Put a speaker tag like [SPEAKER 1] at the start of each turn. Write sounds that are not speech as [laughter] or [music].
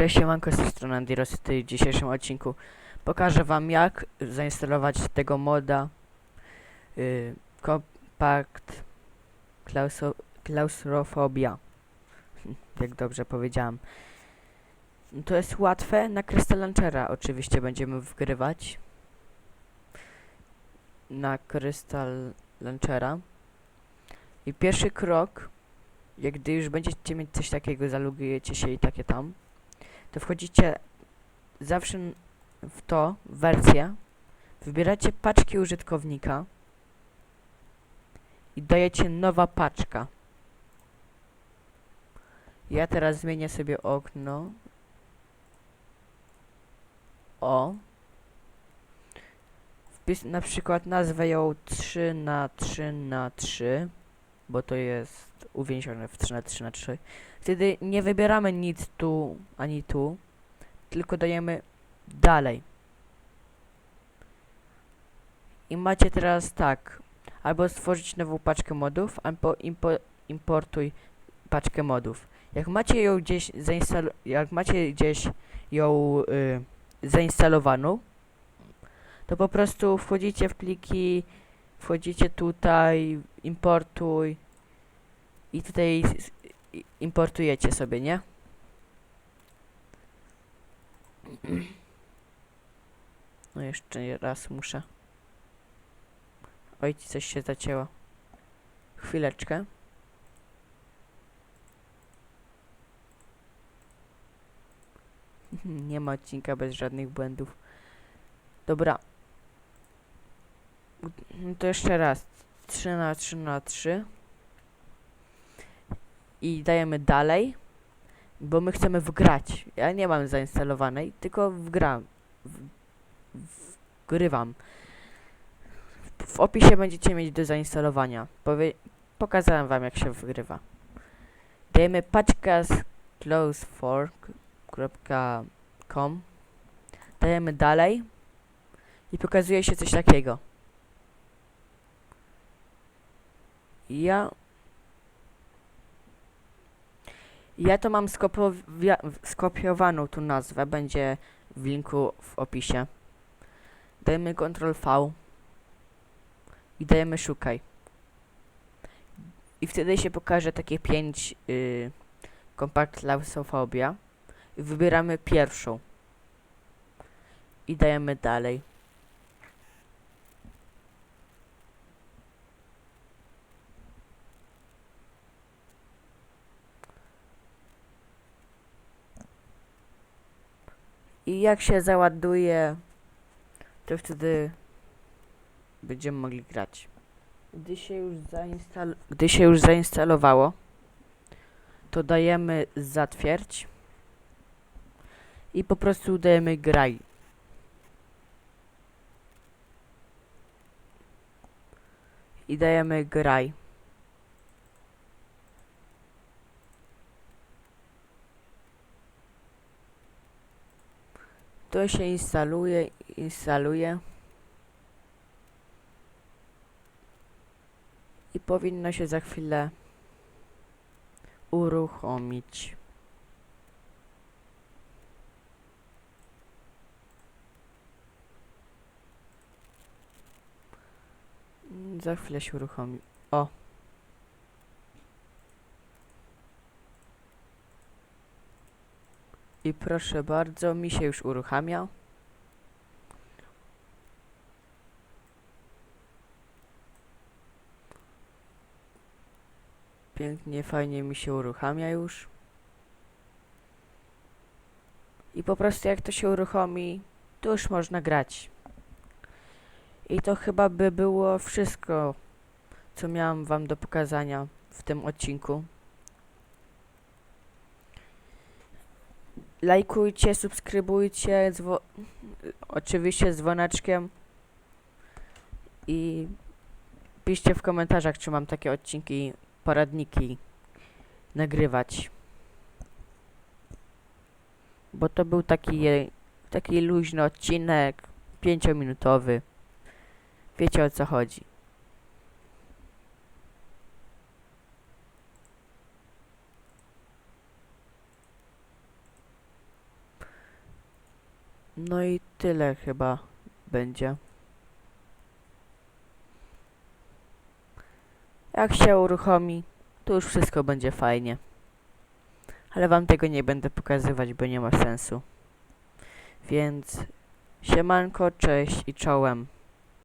[SPEAKER 1] Cześć, siemanko, z tej strony Andiros. W dzisiejszym odcinku pokażę wam jak zainstalować tego moda y, Compact Klaustrofobia. [laughs] Jak dobrze powiedziałem. To jest łatwe, na Crystal Launchera oczywiście będziemy wgrywać. Na Crystal Launchera. I pierwszy krok, jak gdy już będziecie mieć coś takiego, zalogujecie się i takie tam, to wchodzicie zawsze w to, wersję, wybieracie paczki użytkownika i dajecie nowa paczka. Ja teraz zmienię sobie okno. O. Wpis, na przykład nazwę ją 3 na 3 na 3 bo to jest uwięzione w 3 na 3 na 3 Wtedy nie wybieramy nic tu ani tu, tylko dajemy dalej. I macie teraz tak, albo stworzyć nową paczkę modów, albo impo importuj paczkę modów. Jak macie ją gdzieś jak macie gdzieś ją y, zainstalowaną, to po prostu wchodzicie w pliki, wchodzicie tutaj, importuj i tutaj importujecie sobie, nie? [clears throat] No jeszcze raz muszę. Oj, coś się zacięło. Chwileczkę. [laughs] Nie ma odcinka bez żadnych błędów. Dobra. No to jeszcze raz. 3 na 3 na 3 i dajemy dalej, bo my chcemy wgrać. Ja nie mam zainstalowanej, tylko wgram. W, wgrywam. W, opisie będziecie mieć do zainstalowania. Powie, pokazałem wam jak się wgrywa. Dajemy z closefork.com Dajemy dalej i pokazuje się coś takiego. Ja Ja to mam skopowia- skopiowaną tu nazwę, będzie w linku w opisie. Dajemy Ctrl V i dajemy szukaj. I wtedy się pokaże takie pięć y, kompakt klausofobia. I wybieramy pierwszą. I dajemy dalej. I jak się załaduje, to wtedy będziemy mogli grać. Gdy się już, zainstal Gdy się już zainstalowało, to dajemy zatwierdź i po prostu dajemy graj. I dajemy graj. To się instaluje, instaluje. I powinno się za chwilę uruchomić. Za chwilę się uruchomi. O. I proszę bardzo, mi się już uruchamia. Pięknie, fajnie mi się uruchamia już. I po prostu jak to się uruchomi, to już można grać. I to chyba by było wszystko, co miałam wam do pokazania w tym odcinku. Lajkujcie, subskrybujcie, dzwo- oczywiście z dzwoneczkiem i piszcie w komentarzach, czy mam takie odcinki, poradniki nagrywać. Bo to był taki, taki luźny odcinek, pięciominutowy. Wiecie o co chodzi. No i tyle chyba będzie. Jak się uruchomi, to już wszystko będzie fajnie. Ale wam tego nie będę pokazywać, bo nie ma sensu. Więc siemanko, cześć i czołem.